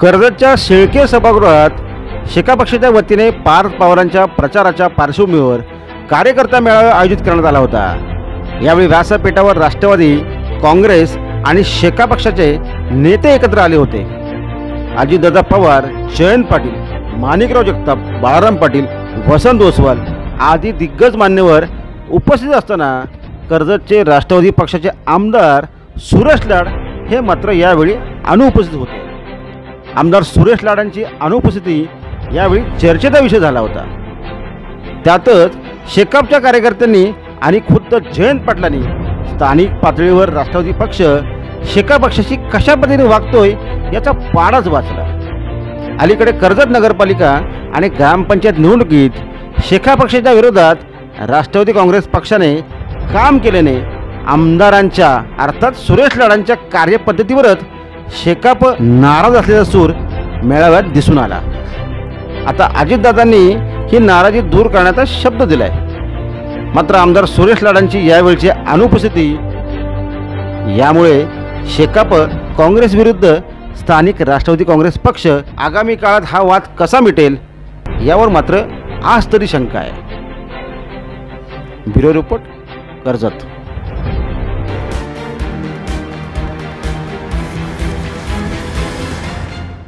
कर्जतच्या शेळके सभागृहात शेका पक्षाच्या वतीने पार्थ पवारांच्या प्रचाराच्या पार्श्वभूमीवर कार्यकर्ता मेळावा आयोजित करण्यात आला होता. यावेळी व्यासपीठावर राष्ट्रवादी काँग्रेस आणि शेका पक्षाचे नेते एकत्र आले होते. अजितदादा पवार जयंत पाटील माणिकराव जगताप बाळाराम पाटील वसंत ओसवाल आदी दिग्गज मान्यवर उपस्थित असताना कर्जतचे राष्ट्रवादी पक्षाचे आमदार सुरेश लाड हे मात्र यावेळी अनुपस्थित होते. आमदार सुरेश लाडांची अनुपस्थिती यावेळी चर्चेचा विषय झाला होता. त्यातच शेकापच्या कार्यकर्त्यांनी आणि खुद्द जयंत पाटलांनी स्थानिक पातळीवर राष्ट्रवादी पक्ष शेका पक्षाशी कशा पद्धतीने वागतोय याचा पाडाच वाचला. अलीकडे कर्जत नगरपालिका आणि ग्रामपंचायत निवडणुकीत शेखा पक्षाच्या विरोधात राष्ट्रवादी काँग्रेस पक्षाने काम केल्याने आमदारांच्या अर्थात सुरेश लाडांच्या कार्यपद्धतीवरच शेकाप नाराज असलेला सूर मेळाव्यात दिसून आला. आता अजितदादांनी ही नाराजी दूर करण्याचा शब्द दिलाय. मात्र आमदार सुरेश लाडांची यावेळची अनुपस्थिती यामुळे शेकाप काँग्रेस विरुद्ध स्थानिक राष्ट्रवादी काँग्रेस पक्ष आगामी काळात हा वाद कसा मिटेल यावर मात्र आज तरी शंका आहे. Bureau report Karjat.